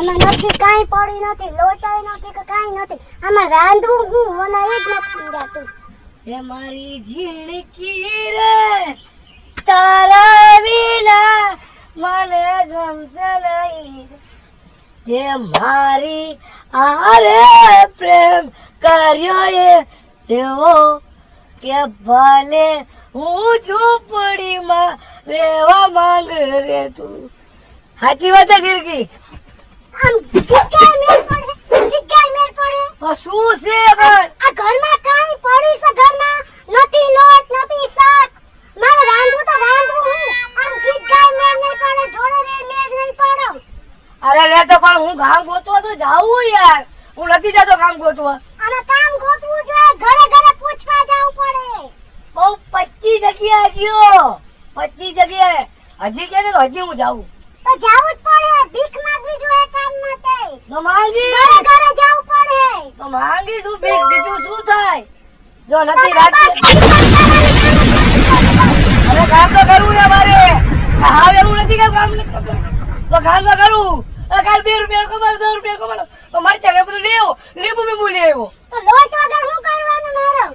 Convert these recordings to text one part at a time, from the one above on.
આમાં નથી, કાંઈ પડી નથી લોટાઈ નથી કે કાંઈ નથી. આમાં રાંધવું હું, મને એ જ નથી સમજાતું એ મારી ઝીણકી રે, તારા વિના મને ગમશે નહીં. જે મારી આરે પ્રેમ કર્યો એ, એવો કે ભલે હું ઝૂંપડીમાં રહેવા માંગ રે તું. સાચી વાત છે, ઝીણકી? આમ પડે પડે. આ શું છે આ ઘરમાં કાંઈ પડી છે ઘરમાં? નથી લોટ નથી શાક. મારે રાંધવું તો રાંધવું હું. આમ કિક્કાય મેળ નહીં પડે જોડે રે મેળ નહીં પડો. અરે લે તો પણ હું ગામ ગોતવા તો જાઉં યાર. હું નથી જતો ગામ ગોતવા. આમાં કામ ગોતવું જોઈએ ઘરે ઘરે પૂછવા જવું પડે. બહુ પચીસ જગ્યાએ ગયો. પચીસ જગ્યાએ. હજી કે હજી હું જાઉં. તો જાવું જ પડે ભીખ માંગવી જોઈએ કામ તો માંગી. ઘરે ઘરે જવું પડે. તો માંગી શું બીક બીજું શું થાય? જો નથી રાખતી હવે કામ તો કરવું છે મારે. હાવ એવું નથી કે કામ નથી કરતો. તો કામ તો કરવું કાલ બે રૂપિયા કમાડો દસ રૂપિયા કમાડો તો મરચા ને બધું લેવો. લીંબુ બીંબુ લેવો તો લોટ વગર શું કરવાનું મારો?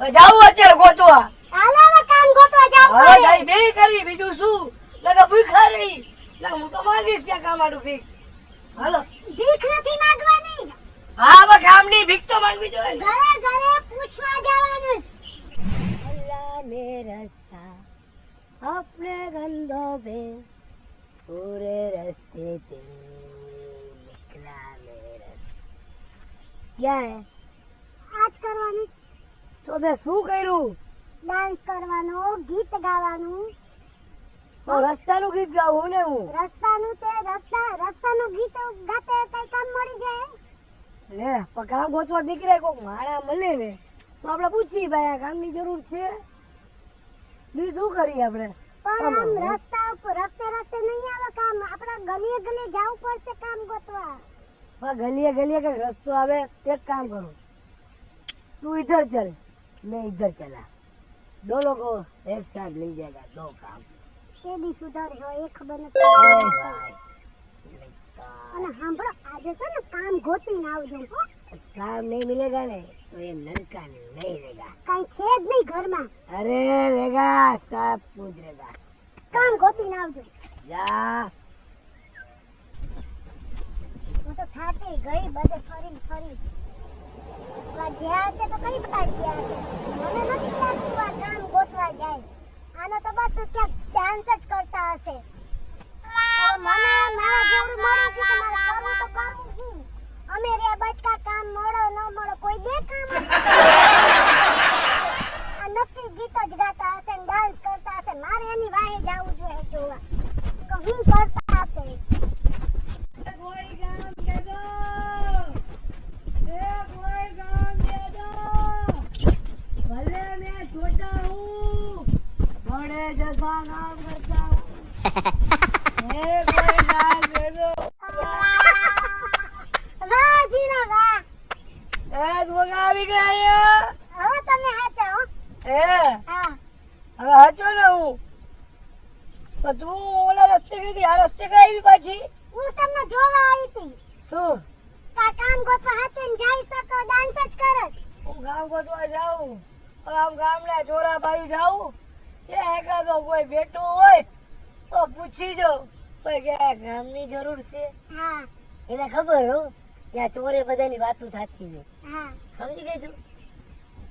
જાવું અત્યારે ગોતવા. હાલો કામ ગોતવા જવું હવે જાય બે કરી બીજું શું? નકર ભૂખા રહી. ના હું તો માંગીશ ત્યાં કામ આડું ભીખ હાલો ભીખ નથી માંગવાની હા હવે કામની ભીખ તો માંગવી જોઈએ ને. ઘરે ઘરે પૂછવા જવાનું अल्लाह में रास्ता अपने कंधों पे पूरे रास्ते पे निकला मैं रास्ता क्या है આજ કરવાનું તો મેં શું કર્યું ડાન્સ કરવાનો ગીત ગાવાનું હું રસ્તાનું ગીત ગાઉં ને હું. રસ્તાનું તે રસ્તા રસ્તાનું ગીત ગાતે કઈ કામ મળી જાય. લે પણ કામ ગોતવા દીકરે કોક માણા મળે ને તો આપણે પૂછી ભાઈ આ કામની જરૂર છે? બીજું શું કરીએ આપણે? પણ આમ રસ્તા ઉપર રસ્તે રસ્તે નહીં આવે કામ. આપણે ગલીએ ગલીએ જવું પડશે કામ ગોતવા. પણ ગલીએ ગલીએ કઈ રસ્તો આવે એક કામ કરું. તું ઇધર ચલ મેં ઇધર ચલા દો લોકો એક સાઈડ લઈ જાયગા દો કામ. તે બી સુધાર હોય એ ખબર નથી અને સાંભળો આજે તો ને કામ ગોતી ગોતીને આવજો હો. કામ નહીં મિલેગા ને તો એ નલકા નહીં રેગા. કાઈ છે જ નહીં ઘરમાં. અરે રેગા સાફ પૂજ રેગા. કામ ગોતી ગોતીને આવજો. જા. હું તો થાકી ગઈ બધે ફરી ફરી. ગયા છે તો કઈ બાજુ ગયા છે મને નથી લાગતું આ કામ ગોતવા જાય. આનો તો બસ ક્યાંક ડાન્સ જ કરતા હશે. મને મારા જેવડું મળ્યું કે તમારે કરવું તો કરું હું અમે રે બટકા, કામ મળો, ન મળો, કોઈ દે કામ નક્કી ગીત જ ગાતા હશે ડાન્સ કરતા હશે. મારે એની વાહે જવું જોઈએ જોવા. કે હું આપણે જસા નામ કરતા હે કોઈ નામ લેજો એ હા હવે હાચો ને હું ઓલા રસ્તે ગઈ હતી આ રસ્તે હું તમને જોવા આવી હતી શું કા કામ ગોતવા હાચે જાય શકો ડાન્સ જ હું ગામ ગોતવા જાઉં. આમ ગામના ચોરા ભાઈ જાઉં. એ એકાદો કોઈ બેઠો હોય તો પૂછી જો કોઈ કે ગામની જરૂર છે. હા. એને ખબર હો ત્યાં ચોરે બધાની વાતો થતી હા. સમજી ગઈ તું?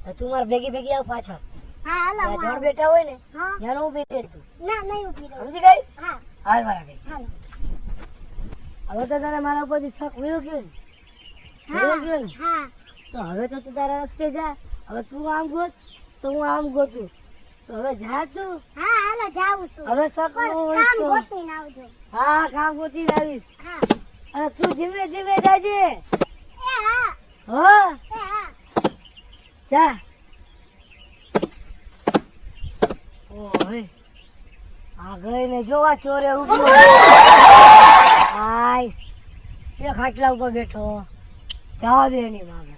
તો તું મારા ભેગી ભેગી આવ પાછળ. આવું. બેઠા હોય ને ત્યાં ઊભી રહે તું. ના નહીં સમજી ગઈ? હા. હાલ મારા હવે તો તારે મારા ઉપરથી શક વયો ગયો ને? હા ગયો ને? તો હવે તો તું તારા રસ્તે જા. હવે તું આમ ગોત તો હું આમ ગોતું. તો હવે જા તું હા હાલો જાઉં છું. હવે શક ન પણ હોય કામ ગોતીને આવજો. હા કામ ગોતી આવીશ. હા. અને તું ધીમે ધીમે જાજે. એ હા. હો? એ હા. જા. ઓય. આ ગઈ ને જોવા ચોરે ઊભો. આય. એ ખાટલા ઉપર બેઠો. જવા દે એની માગે.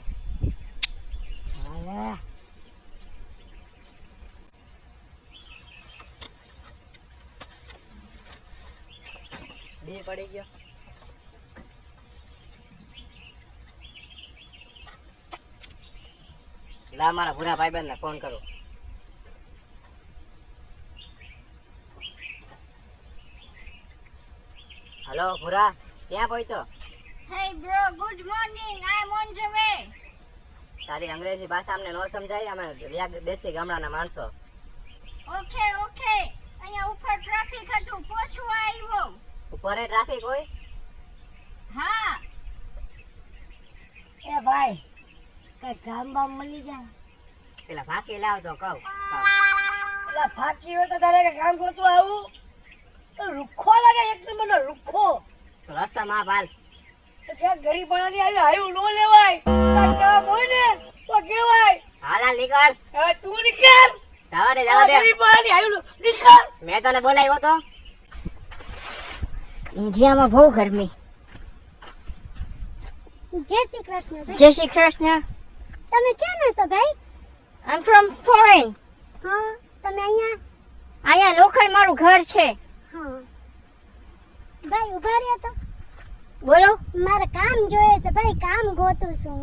ગરમી પડી ગયો. લા મારા ભૂરા ભાઈબંધને ફોન કરું. હલો ભૂરા ક્યાં પહોંચ્યો? Hey bro, good morning. I'm on the way. તારી અંગ્રેજી ભાષા અમને ન સમજાય અમે દેશી ગામડાના માણસો. ઓકે ઓકે અહીંયા ઉપર ટ્રાફિક હતું પોછું આવ્યો. ઉપર ટ્રાફિક હોય? હા. એ ભાઈ કઈ ગામ બામ મળી જાય? પેલા ફાકી લાવ તો કહું. પેલા ફાકી હોય તો તારે કામ કરતું આવું? તો રૂખો લાગે એક નંબરનો રૂખો. તો રસ્તામાં ભાલ તો ક્યાંક ગરીબ માણસની આવી હાયું નો લેવાય? કાંઈક કામ હોય ને તો કેવાય હાલા નીકળ. હવે તું નીકળ. જવા દે જવા દે. ગરીબ માણસની હાયું નીકળ. મેં તને બોલાવ્યો તો. ઇન્ડિયામાં બહુ ગરમી. જય શ્રી કૃષ્ણ જય શ્રી કૃષ્ણ. તમે ક્યાંના છો ભાઈ? આઈ ફ્રોમ ફોરેન હા તમે અહીંયા? અહીંયા લોખંડ મારું ઘર છે. હા. ભાઈ ઊભા રહ્યા તો. બોલો. મારે કામ જોઈએ છે ભાઈ કામ ગોતું છું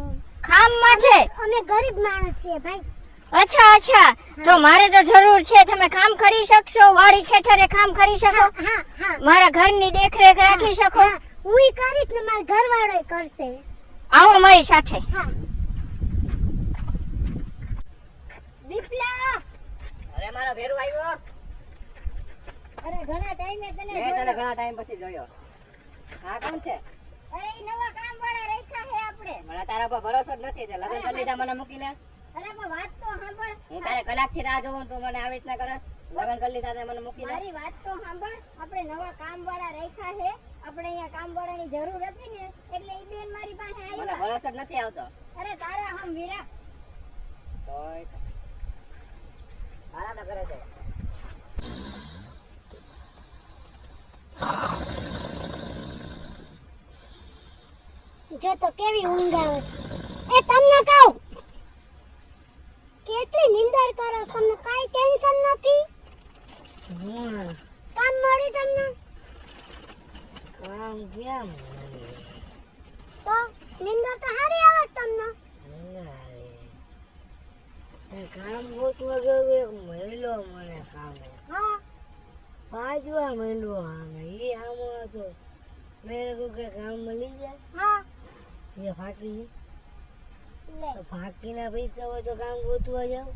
કામ માટે અમે ગરીબ માણસ છીએ ભાઈ. અચ્છા અચ્છા. તો મારે તો જરૂર છે તમે કામ કરી શકશો વાડી ખેતરે કામ કરી શકો. મારા ઘરની દેખરેખ રાખી શકો. હું. કરીશ ને મારા ઘરવાળો કરશે. આવો મારી સાથે. દીપલા! અરે મારો ભેરું આવ્યો. અરે ઘણા ટાઈમે તને મેં તને ઘણા ટાઈમ પછી જોયો. હા કોણ છે? અરે નવા કામ વાળા રાખ્યા છે આપણે. મને તારા પર ભરોસો જ નથી તે લગ્ન કરી લીધા મને મૂકીને. અરે પણ વાત તો સાંભળ. હું તારે કલાકથી રાહ જોઉં તું મને આવી રીતના કરસ. લગ્ન કરી લીધા મને મૂકીને મારી વાત તો સાંભળ. આપણે નવા કામ વાળા રાખ્યા છે. આપણે અહીંયા કામ વાળાની જરૂર હતી ને એટલે ઈ બેન મારી પાસે મને ભરોસો નથી આવતો. અરે તારા હમ વીરા. તોય. તો. હાલા તો. ઘરે જો તો કેવી ઊંઘ આવે. એ તમને કહું. કેટલી નિંદર કરો? તમને કાઈ ટેન્શન નથી? કામ મળી તમને? કામ કેમ તો નિંદર તો હારી આવે તમને. કામ ગોતવા ગયો એક મહિલો મને કામ. હા. પાંચ વાર મહિલો આમે. એ આમ હતો મેં કહ્યું કે કામ મળી જાય. હા. એ ફાકી લે પૈસા હોય તો કામ ગોતવા જાવ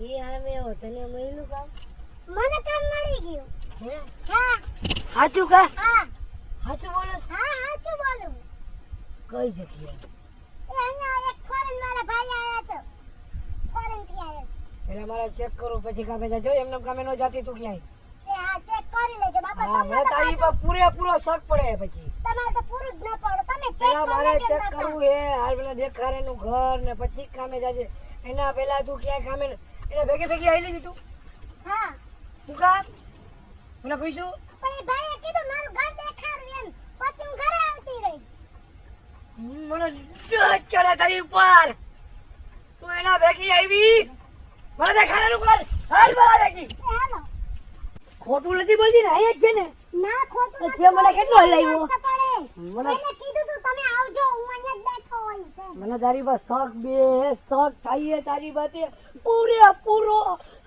એ આમે આવો તને મળ્યું કામ મને કામ મળી ગયું. હે? હા. સાચું કા? હા. સાચું બોલો? હા સાચું બોલું. કઈ જગ્યાએ? એ અહીંયા એક ફોરેન વાળા ભાઈ આયા છે. ફોરેનથી આયા પેલા મારે ચેક કરું પછી કામે જાજો એમને કામે ન જાતી તું ક્યાંય? હા ચેક કરી લેજો. બાપા તમને તો પૂરેપૂરો શક પડે પછી. તમારે તો પૂરું જ ન પડે. પેલા મારે ચેક કરવું હે હાલ પેલા દેખાડે નું ઘર ને પછી કામે જાજે. એના પેલા તું ક્યાં કામે એને ભેગી ભેગી આવી લીધી તું. હા. તું કામ? મને પૂછ્યું. પણ એ ભાઈએ કીધું મારું ઘર દેખાડું એમ. પછી હું ઘરે આવતી રહી. મને ચડે તારી ઉપર. તું એના ભેગી આવી મને દેખાડે નું ઘર. હાલ મારા ભેગી. ખોટું નથી બોલતી ને અહીંયા જ છે ને. ના ખોટું તે મને કેટલો હલાવ્યો? મને કીધું તમે આવજો હું અહીંયા જ બેઠો હોય છે. મને તારી પર શોખ બે શોખ થઈએ તારી બાતે પૂરે પૂરો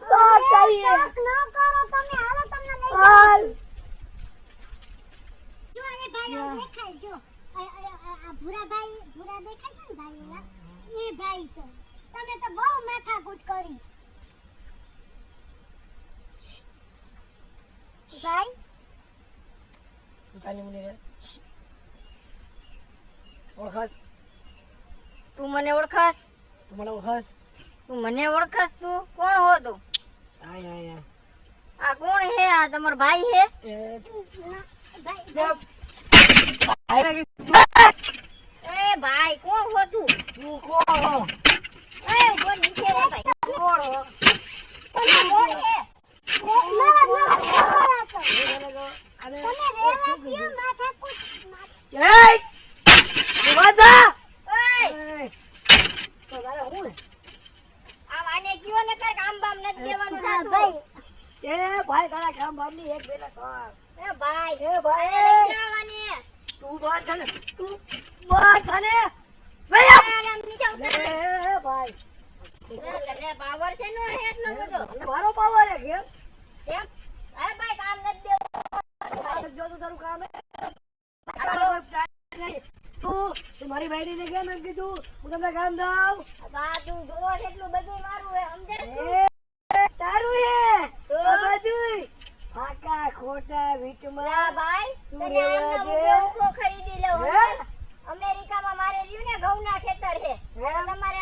શોખ થઈએ શોખ ન કરો તમે હાલો તમને લઈ હાલ. જો એ ભાઈ દેખાય જો. આ- ભૂરા ભાઈ ભૂરા દેખાય છે ને ભાઈ? એ ભાઈ છે. તમે તો બહુ માથાકૂટ કરી. ભાઈ? તારી મને ઓળખાસ તું મને ઓળખાસ તું મને ઓળખાસ તું મને ઓળખાસ તું કોણ હો તું આય આય આ કોણ હે આ તમાર ભાઈ હે એ ભાઈ તે- આયરા કે એ ભાઈ કોણ હો તું તું કોણ એ ઉપર નીચે રે ભાઈ કોણ હો? તમે કોણ હે તમે રેવા! તું વાંધા! ઓય એય! તો તારે હું હે? આ માને જીવો ભાઈ કામ પાવર છે નો હે ભાઈ કામ નથી જો તારું કામ તું મારી બાયડીને કેમ એમ કીધું હું તમને કામ દઉં બા તું જોવો એટલું બધું મારું હે સમજે તારું હે તો? આ બધુંય. ખોટા વીટમાં ભાઈ તને રહેવા આમનો દે. મુદ્દો ઊભો ખરીદી લઉં અમેરિકામાં મારે રહ્યું ને ઘઉંના ખેતર હે? તમારે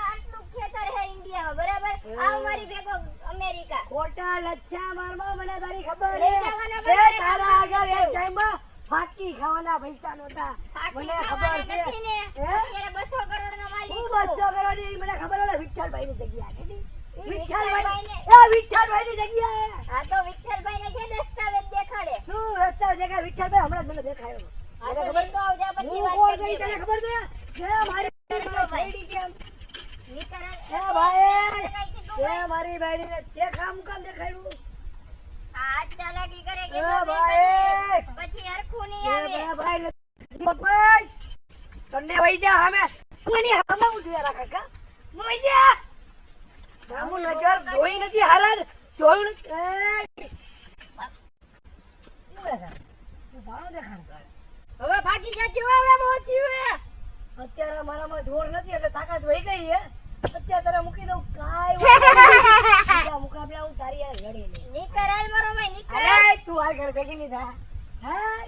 આટલું ખેતર છે ઇન્ડિયામાં બરાબર. આવ મારી ભેગો અમેરિકા ખોટા લચ્છા મારમાં મને તારી ખબર બધાને તારા આગળ છે. એક ટાઈમમાં ફાકી ખાવાના પૈસા નહોતા. મને ખબર છે. ને? અત્યારે 200 કરોડ નો માલિક હું 200 કરોડની મને ખબર હોય વિઠ્ઠલભાઈ ની જગ્યા કેટલી? ઈ વિઠ્ઠલભાઈ એ વિઠ્ઠલભાઈ ની જગ્યા હે. આ તો વિઠ્ઠલભાઈ ને જે દસ્તાવેજ દેખાડે. શું રસ્તા છે વિઠ્ઠલભાઈ હમણાં મને દેખાયો. આ તો લેતો આવજે પછી વાત કોણ કરજે તને ખબર છે? જે મારી. કેમ નીકળ- એ ભાઈ. તે કામ કામ દેખાડ્યું આ હાથ ચાલાકી કરે કે એ તો ભાઈ પછી હરખું નહીં એ આવે ભાઈ ભાઈ ભાઈ તને વઈ કોની હામે હું રાખા કા? વઈ રામુ નજર જોઈ નથી હારા જોયું નથી. એ. શું દેખાય? તું ભાણો દેખાણ. હવે ભાગી જાજો હવે પહોંચ્યું અત્યારે મારામાં જોર નથી એટલે તાકાત વહી ગઈ હે. અત્યારે તારે મૂકી દઉં. બીજા મુકાબલા હું તારી લડી લઈશ. નીકળ હાલ મારો ભાઈ નીકળ. તું આ ઘર ભેગી નહીં થા. હા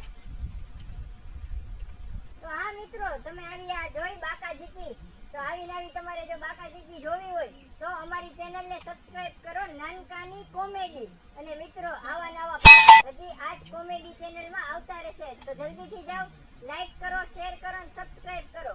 તો હા મિત્રો, તમે આવી આ જોઈ બાકાજીકી તો આવી નવી તમારે જો બાકાજીકી જોવી હોય, તો અમારી ચેનલને સબસ્ક્રાઇબ કરો નાનકાની કોમેડી. અને મિત્રો, આવા નવા હજી આ જ કોમેડી ચેનલમાં આવતા રહેશે. તો જલ્દીથી જાઓ લાઈક કરો શેર કરો અને સબસ્ક્રાઇબ કરો.